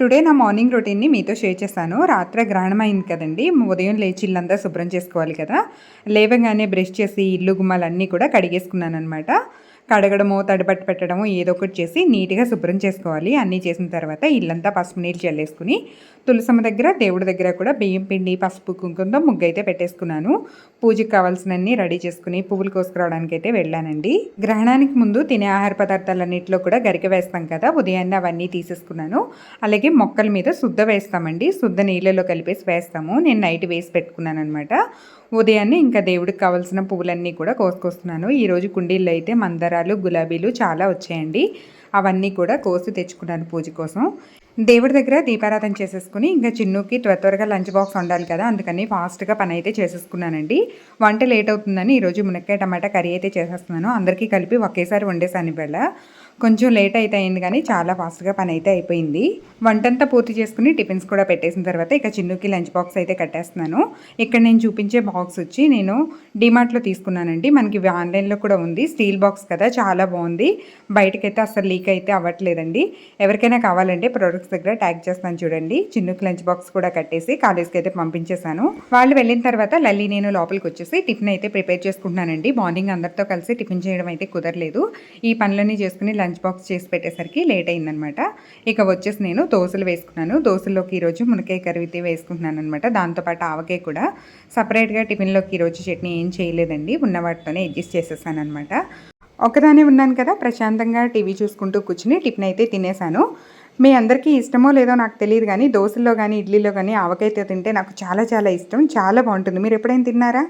Today నా morning రొటీన్ని మీతో share చేస్తాను రాత్రి గ్రహణం అయింది కదండి. ఉదయం లేచి ఇల్లంతా శుభ్రం చేసుకోవాలి కదా. లేవగానే బ్రష్ చేసి ఇల్లు గుమ్మాలన్నీ కూడా కడిగేసుకున్నాను అనమాట కడగడము తడిపట్టు పెట్టడము ఏదో ఒకటి చేసి నీట్గా శుభ్రం చేసుకోవాలి. అన్నీ చేసిన తర్వాత ఇల్లంతా పసుపు నీళ్ళు చల్లేసుకుని తులసమ్మ దగ్గర దేవుడి దగ్గర కూడా బియ్యం పిండి పసుపు కుంకుమతో ముగ్గు అయితే పెట్టేసుకున్నాను. పూజకి కావాల్సినన్ని రెడీ చేసుకుని పువ్వులు కోసుకురావడానికి అయితే వెళ్ళానండి. గ్రహణానికి ముందు తినే ఆహార పదార్థాలన్నింటిలో కూడా గరిక వేస్తాం కదా ఉదయాన్నే అవన్నీ తీసేసుకున్నాను. అలాగే మొక్కల మీద శుద్ధ వేస్తామండి. శుద్ధ నీళ్ళలో కలిపేసి వేస్తాము. నేను నైట్ వేసి పెట్టుకున్నాను అనమాట ఉదయాన్నే ఇంకా దేవుడికి కావాల్సిన పువ్వులన్నీ కూడా కోసుకొస్తున్నాను. ఈరోజు కుండీల్లో అయితే మందారాలు గులాబీలు చాలా వచ్చాయండి. అవన్నీ కూడా కోసి తెచ్చుకున్నాను పూజ కోసం. దేవుడి దగ్గర దీపారాధన చేసేసుకుని ఇంకా చిన్నుకి త్వర త్వరగా లంచ్ బాక్స్ ఉండాలి కదా అందుకని ఫాస్ట్గా పని అయితే చేసేసుకున్నానండి. వంట లేట్ అవుతుందని ఈరోజు మునక్కాయ టమాటా కర్రీ అయితే చేసేస్తున్నాను. అందరికీ కలిపి ఒకేసారి వండేసాను ఇవాళ. కొంచెం లేట్ అయితే అయింది కానీ చాలా ఫాస్ట్గా పని అయితే అయిపోయింది. వంటంతా పూర్తి చేసుకుని టిఫిన్స్ కూడా పెట్టేసిన తర్వాత ఇక చిన్నుకి లంచ్ బాక్స్ అయితే కట్టేస్తున్నాను. ఇక్కడ నేను చూపించే బాక్స్ వచ్చి నేను డిమార్ట్లో తీసుకున్నానండి. మనకి ఆన్లైన్లో కూడా ఉంది. స్టీల్ బాక్స్ కదా చాలా బాగుంది. బయటకైతే అసలు లీక్ అయితే అవ్వట్లేదండి. ఎవరికైనా కావాలంటే ప్రొడక్ట్స్ దగ్గర ట్యాగ్ చేస్తాను చూడండి. చిన్నుకి లంచ్ బాక్స్ కూడా కట్టేసి కాలేజ్కి అయితే పంపించేశాను. వాళ్ళు వెళ్ళిన తర్వాత లల్లి నేను లోపలికి వచ్చేసి టిఫిన్ అయితే ప్రిపేర్ చేసుకుంటున్నానండి. మార్నింగ్ అందరితో కలిసి టిఫిన్ చేయడం అయితే కుదరలేదు. ఈ పనులన్నీ చేసుకుని లంచ్ బాక్స్ చేసి పెట్టేసరికి లేట్ అయిందనమాట. ఇక వచ్చేసి నేను దోశలు వేసుకున్నాను. దోశల్లోకి ఈరోజు మునకాయ కరివితే వేసుకుంటున్నాను అనమాట. దాంతోపాటు ఆవకాయ కూడా. సపరేట్గా టిఫిన్లోకి ఈరోజు చట్నీ ఏం చేయలేదండి. ఉన్న వాటితోనే అడ్జస్ట్ చేసేసాను అనమాట. ఒకదానే ఉన్నాను కదా ప్రశాంతంగా టీవీ చూసుకుంటూ కూర్చుని టిఫిన్ అయితే తినేసాను. మీ అందరికీ ఇష్టమో లేదో నాకు తెలియదు కానీ దోశల్లో కానీ ఇడ్లీలో కానీ ఆవకాయతో తింటే నాకు చాలా చాలా ఇష్టం. చాలా బాగుంటుంది. మీరు ఎప్పుడైనా తిన్నారా?